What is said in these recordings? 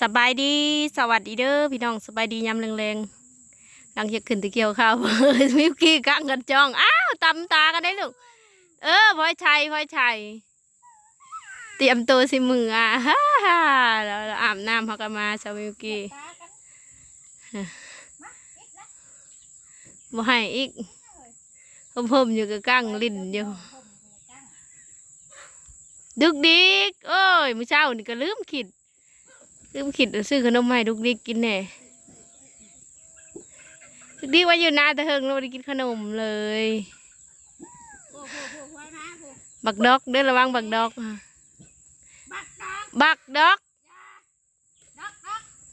สบายดีสวัสดีเด้อพี่น้องสบายดียามแรงๆหลังจากขึ้นตะเกียวข้าวมิวกี้กังกันจ้องอ้าวตำตากันได้ลูกเออพลอยชัยพลอยชัยเตรียมตัวสิมืออะฮ่าฮ่าแล้วอาบน้ำเขาก็มาชาวมิวกี้บ่ให้อีกเพิ่มอยู่กับกังลิ้นอยู่ดึกดิกโอ้ยมื้อเช้านี่ก็ลืมคิด ลืมคิดว่าซื้อขนมมาให้ดุกดิกกินแน่ดุกดิกว่าอยู่นาแต่เฮิงเราไม่ได้กินขนมเลย บักดอกเด้อระวังบักดอกอะบักดอก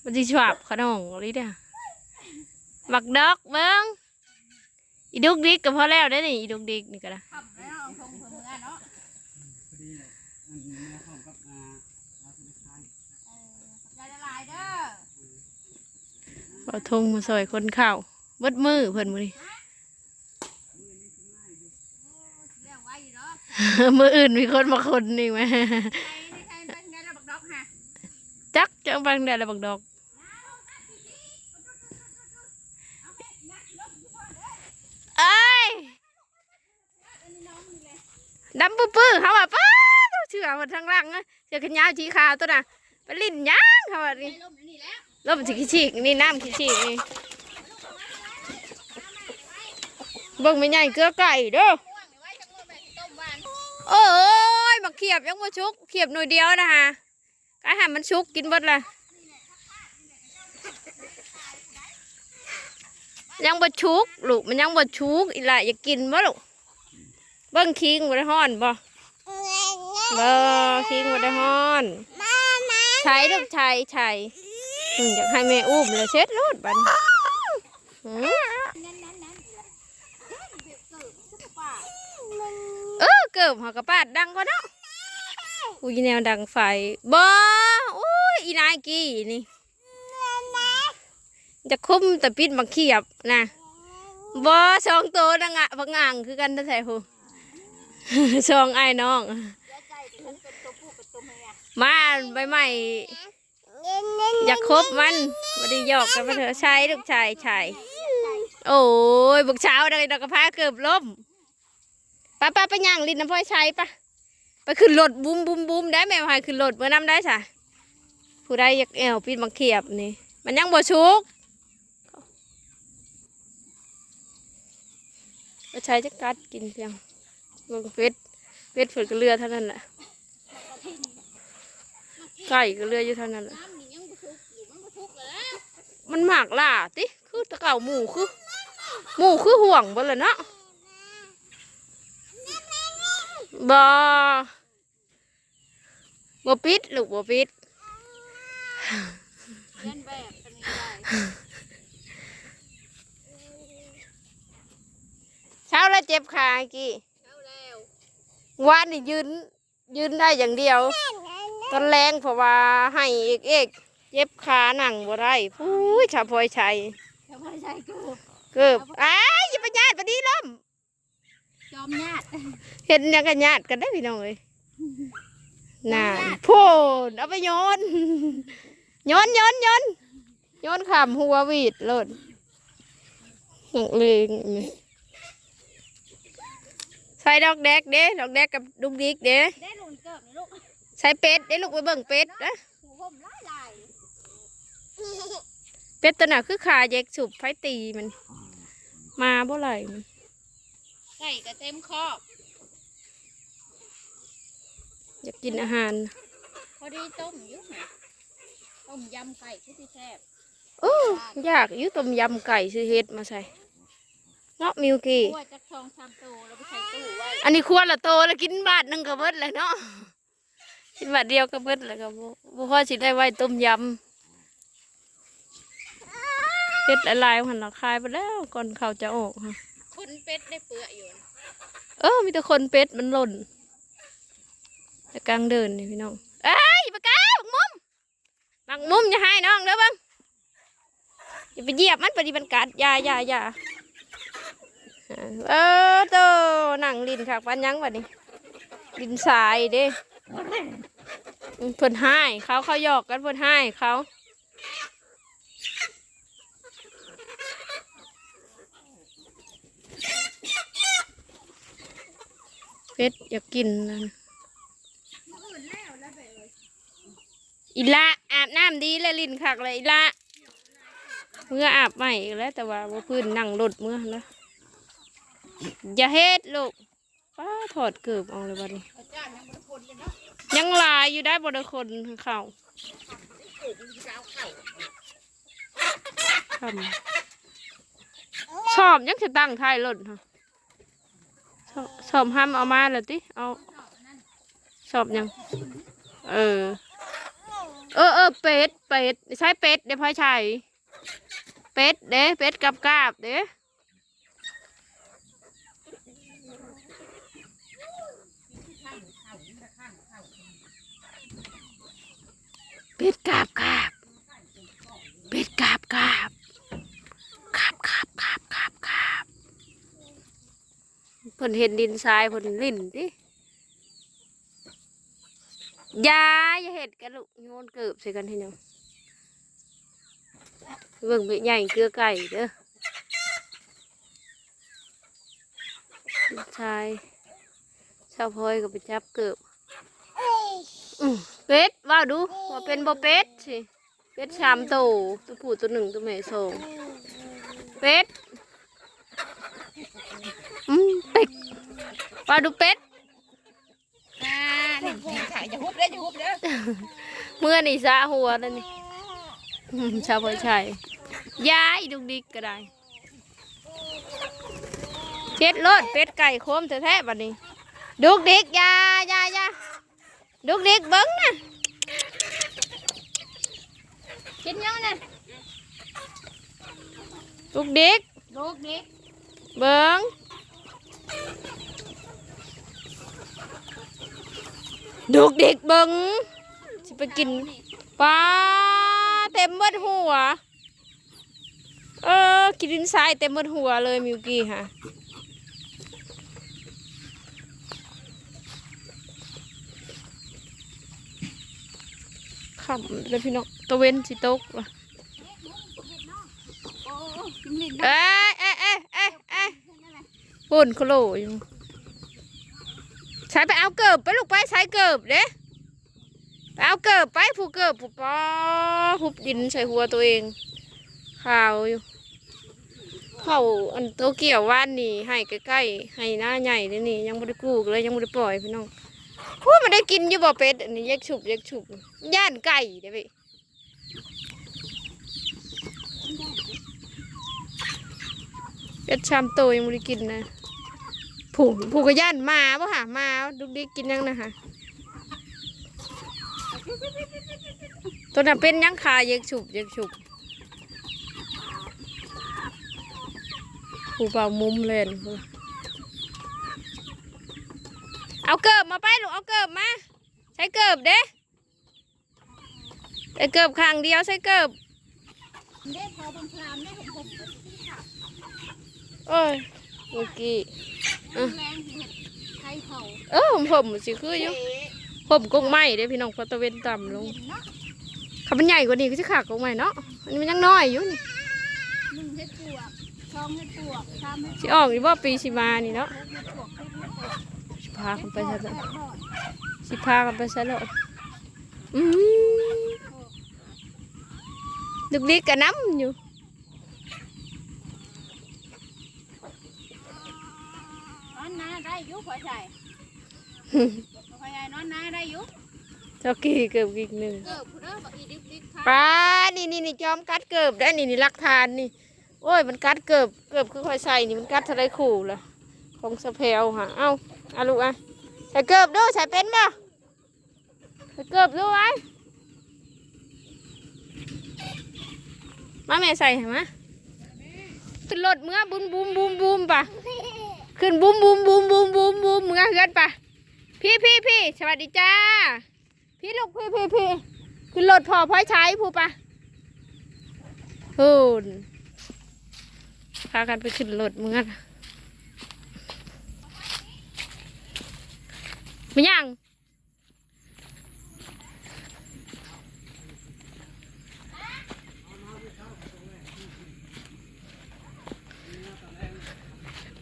มันจะฉวับขนมอะไรเด้อบักดอกเบิ้งอีดุกดิกก็พอแล้วได้อนี่อีดุกดิกนี่ก็ได้ ขับแล้วทงเพิ่นเมื่อเนาะ พอดีเลยอันนี้แม่ของกับอาอาธนาคาร เออขอบใจละลายเด้ อเอาทงมาซอยคนข้าวเบิดมือเพิ่นมือนี่เรื่องไว้อยู่เนาะมืออื่นมีคนมาคนนี่ไหมใครนี่ใครเป็นไงล่ะบักดอกฮะจักจังบังได้ละบักดอกเอ้ยดำปื้อปื้อเขาว่าป้าตัวเชื่อมันทางหล่างอะเชื่อขนยาวชีขาวตัวน่ะไปลิ้นย่างเขาว่าไอ้นี่ลมอยู่นี่ แล้วลมสิขี้ฉีกนี่น้ำขี้ฉีกนี่เบิ่งไม่ใหญ่เกลือไก่เด้อม่วงนี่ไว้จังเลยแบบต้มหวานโอ้ยบักเขียบยังบ่ชุกเขียบหน่อยเดียวนะฮะก็ให้มันชุกกินเบิดละยังบ่ชุกลูกมันยังบ่ชุกอีหล่ะอยากกินบ่ลูกเบิ่งคิงบ่ได้ฮ้อนบ่บ่คิงบ่ได้ฮ้อนใช้ลูกใช้ใช้ อยากให้แม่อุ้มเลยเช็ดรถบัดนี้หือนั่นเกิดซุปป่าเออเกิบหัวกระปาดดังกว่าเนาะอุ้ยแนวดังไฟบ่อุ้ยอีนายกี่นี่จะคุ้มแต่ปิดบักเขียบนะบ่สองโตดังอะพังอ่างคือกันแท้หูสองไอ้น้องเสียใจที่มันเป็นตัวผู้เป็นตัวเมียมาใบใหม่ อย่ากคบมันบ่ได้หยอกกันมาเถอะชายลูกชายชายโอ้ยบุกเช้าดังดอกกระพ้าเกือบล้มป้าป้าไปย่างลินน้ำพ่อยชัยปะไปขึ้นรถบุ้มบุ้มบุ้มได้แม่พายขึ้นรถเมื่อน้ำได้สะผู้ใดอยากแอวปิดบักเขียบนี่ มันยังบ่ชุกก็ใช้จะกัดกินเพียงเบิ่งเป็ดเป็ดฝืนก็เรือเท่านั้นแหละไก่ก็เรืออยู่เท่านั้นแหละ มันหมากล่าติ คือตะเก่าหมูคือ หมูคือห่วงบ่เลยเนาะบ่บ่ปิดลูกบ่ปิดเลียนแบบเช้าแล้วเจ็บขากี่ววานนี่ยืนยืนได้อย่างเดียว ตอนแรงเพราะว่าให้เอกเอก เจ็บขาหนังบ่ได้ผู้ยชาวพลอยชัยเดี๋ยวพ่อใช้เกือบเกือบอ้ายอย่าไปญาติปดีล้มจอมญาติเห็นยังกันญาติกันได้พี่น้องเอ้ยน่าโพนเอาไปโยนโยนโยนโยนโยนขามหัววีดโลดนักเลงนี่ใส่ดอกแดกเด้ดอกแดกกับดุกดิกเด้ได้ลุงเกิบนี่ลูกใส่เป็ดเด้ลูกไปเบิ่งเป็ดนะ หูห่มลายลาย เป็ดตัวน่ะคือขาแยกสุบไฟตีมัน มาบ่ไหลมันไก่ก็เต็มคอกอยากกินอาหาร พอดีต้มอยู่หะต้มยำไก่ที่ที่แซ่บโอ้อยากอยุต้มยำไก่ซื้อเฮ็ดมาใส่เนาะมิวกี้กล้วยจักทองชามโตแล้วไปใส่ตู้ไว้อันนี้ควรละโตแล้วกินบาทหนึงก็เบิดเลยเนาะกินบาทเดียวก็เบิดเลยก็บ่บ่พอสิได้ไว้ต้มยำ เฮ็ดหลายๆหันละคายไปแล้วก่อนเขาจะออกค่ะคนเป็ดได้เปื่อยอยู่นะเออมีแต่คนเป็ดมันหล่นแต่กลางเดินนี่พี่น้องเอ้ยปากกาบักมุมบักมุมอย่าให้น้องเด้อบังอย่าไปเหยียบมันปฏิบัติการอย่าอย่าอย่าเออโตหนังลินคักปันยังวะนี่ลินสายเด้อืมเพิ่นให้เขาเขาหยอกกันเพิ่นให้เขา เป็ดอยากกินนั่นอีละอาบน้ำดีเลยลิ้นคักเลยอีละเมื่ออาบใหม่อีกแล้ว แต่ว่าบ่พื้นนั่งรถเมื่อนะอย่าเฮ็ดลูกป้าถอดเกือบเอาเลยบัดนี้ยังลายอยู่ได้บริคนเขาทำชอบยังจะตั้งท้ายรถฮะ ชอบห้ามเอามาเลยติเอาชอบยัง เออ เออเออเป็ดเป็ดใช้เป็ดเดี๋ยวพ่อชัยเป็ดเด้เป็ดกับกาบเด้เป็ดกาบกาบเป็ดกาบกาบกาบกาบกาบกาบกาบ เพิ่นเห็นดินทรายเพิ่นลิ่นดิอยาอย่าเห็ดกันลูกโยนเกือบใส่กันให้หยังเบิ่งไปใหญ่เกลือไก่เด้อดินทรายชาวพลอยก็ไปจับเกือบอืมเป็ดว่าดูว่าเป็นบ่เป็ดสิเป็ดสามตัวตัวผู้ตัวหนึ่งตัวแม่สองเป็ด อืมเป็ดว่าดูเป็ดอ่านี่ค่ะอย่าฮุบเด้ออย่าฮุบเด้อเมื่อนี่ซาหัวแล้วนี่อืมชาวพลอยชัยย้ายดุกดิกก็ได้เช็ดรถเป็ดไก่โคมแท้ๆบัดนี้ ดุกดิกอยาอยาอยาดุกดิกเบิ้งนะกินยังน่ะดุกดิก ลูกนี่เบิ้ง ดุกดิกเบิ้งจะไปกินปลาเต็มเบิดหัว เออ กินดินทรายเต็มเบิดหัวเลยมิวกี้ค่ะขำเลยพี่น้องตะเวนสิตกว่ะโอ้กินลิ้นเอ้ยเอ้ยเอ้ยเอ้ยเอ้ย ปุ่นโคโลอยู่ใช้ไปเอาเกิบไปลูกไปใช้เกิบเด้ไปเอาเกิบไปผูกเกิบผูปอหุบดินใส่หัวตัวเองข่าวอยู่เขาอันโตเกี่ยวว่านนี่ให้ใกล้ๆให้หน้าใหญ่เลยนี่ยังไม่ได้กู้เลยยังไม่ได้ปล่อยพี่น้องพูดมันได้กินอยู่บ่เป็ดอันนี้แยกฉุบแยกฉุบย่านไก่เด้พี่เป็ดชามโตยังไม่ได้กินนะ ผูกผูกกระย่านหมาป่ะค่ะหมาดุกดิกกินยังนะคะตัวน่ะเป็นยังคาแยกฉุบแยกฉุบผูเป่ามุมเล่นพูเอาเกิบมาไปลูกเอาเกิบมาใช้เกิบเด้ใช้เกิบข้างเดียวใช้เกิบเด้พอบางครามได้ผมผมโอ้ยเมื่อกี้แรงเห็ดไข่ เผาเออผมผมสิคืออยู่ผมกงไม้เด้พี่น้องเพอตะเวนต่ำลงเห็นเนาะขับมันใหญ่กว่านี้ก็จะขากงไม้เนาะอันนี้มันยังน้อยอยู่นี่หนึ่งเห็ดปวกสองเห็ดปวกสามเห็ดสิออกอีกว่าปีสิมานี่เนาะเห็ดปวกเห็ดปวกสิพากันไปซะแปแล้วดดอกสิพากันไปซะแล้วอืมดึกดิกกะน้ำอยู่ นอนนา ได้อยุพอใช่พอใหญ่นอนนาได้อยุเจ้ากี่เกือบอีกหนึ่งเกิดผู้เด้อบอกอีดิบดิบค่ะปลานี่นี่นี่จอมกัดเกือบได้นี่นี่รักทานนี่ โอ้ยมันกัดเกือบเกือบคือค่อยใส่นี่มันกัดทะเลขู่เลยของสะเพลฮะเอ้าเอาลูกอะใส่เกือบดูใส่เป็นบ่ใส่เกือบดูไว้มาแม่ใส่เห็นไหมขึ้นรถเมื่อบุ้มบุ้มบุ้มบุ้มปะ ขึ้นบุ้มบุ้มบุ้มบุ้มบุ้มบุ้มเมื่อเฮือนปะพี่พี่พี่สวัสดีจ้า พี่ลูกพี่พี่พี่ขึ้นรถพอพอยใช้ผู้ปะฮูนพากันไปขึ้นรถเมื่อไม่ยัง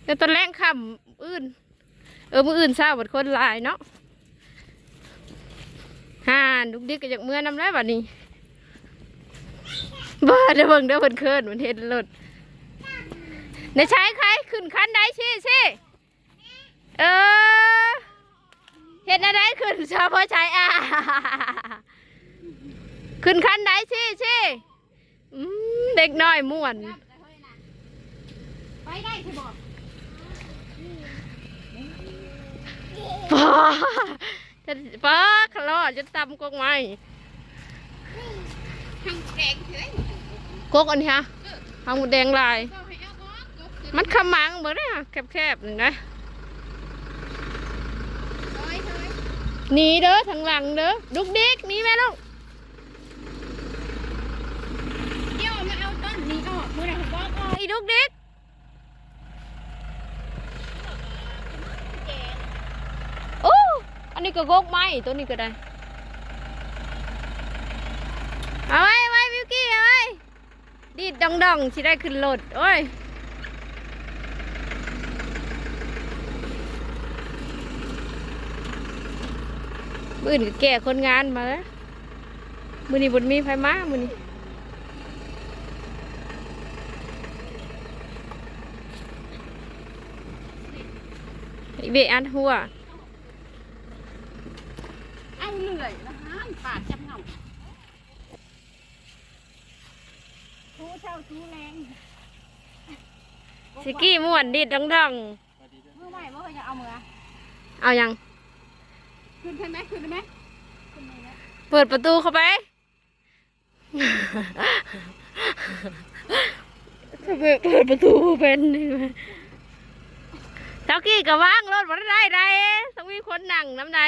แต่ตอนแรกค่ำอื่น เออมืออื่นเศร้าบัดคนลายเนาะฮ่าดุกดิกก็จากเมื่อนำแล้วบัดนี้บ้าเด้อเบิ่งเด้อเพิ่นเคินมันเห็นรถในใช้ใครขึ้นคันใดชี้สิเออเห็นอะไรขึ้นชาวพ่อชายอ่าขึ้นคันใดชี้ชี้เด็กน้อยม่วน ไปได้ใช่บอก ป้า จะป้าขลอดจะตำกกไม้ทางแดงเฉยกกอันนี้ฮะทางหมูแดงลายก็ให้เอาออกก็คือมันขมังเบิดเลยค่ะแคบๆหนึ่งนะเฮ้ยเฮ้ยหนีเด้อทางหลังเด้อดุกดิกหนีแม่ลูกเดี๋ยวมาเอาต้นนี้ออกมือไหนผมบอกออกอีดุกดิกโอ้อั นี้ก็กกไม้ตัวนี้ก็ได้เอาไว้ไว้วิวกี้เอาไว้ดีดดองดองๆสิได้ขึ้นรถโอ้ยมืออื่นก็แก่คนงานมาแล้วมือนี้บนมีไฟมามือนี้ไอ้เบะอันหัว เอาเลื่อย นะฮะปาดจับเงาทูเช่าทูแรงสิกี้ม่วนดีดดองดองพอดีเด้อเมื่อไหร่เมื่อไหร่จะเอามือๆเอายัง ขึ้นใช่ไหมขึ้นได้ไหมขึ้นได้ไหมเปิดประตูเข้าไปถ้าเปิดเปิดประตูเป็นนี่ไหมเช้ากี้ก็ว่างรถมาได้ได้ต้องมีคนนั่งน้ำไหน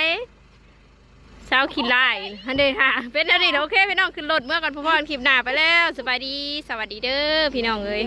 เช้าขี้ไล่ฮันเดค่ะ เป็นอะไรโอเคพี่น้องขึ้นรถเมื่อก่อนพ่อๆกันคลิปหน้าไปแล้ว สบายดี สวัสดีเด้อพี่น้องเอ้ย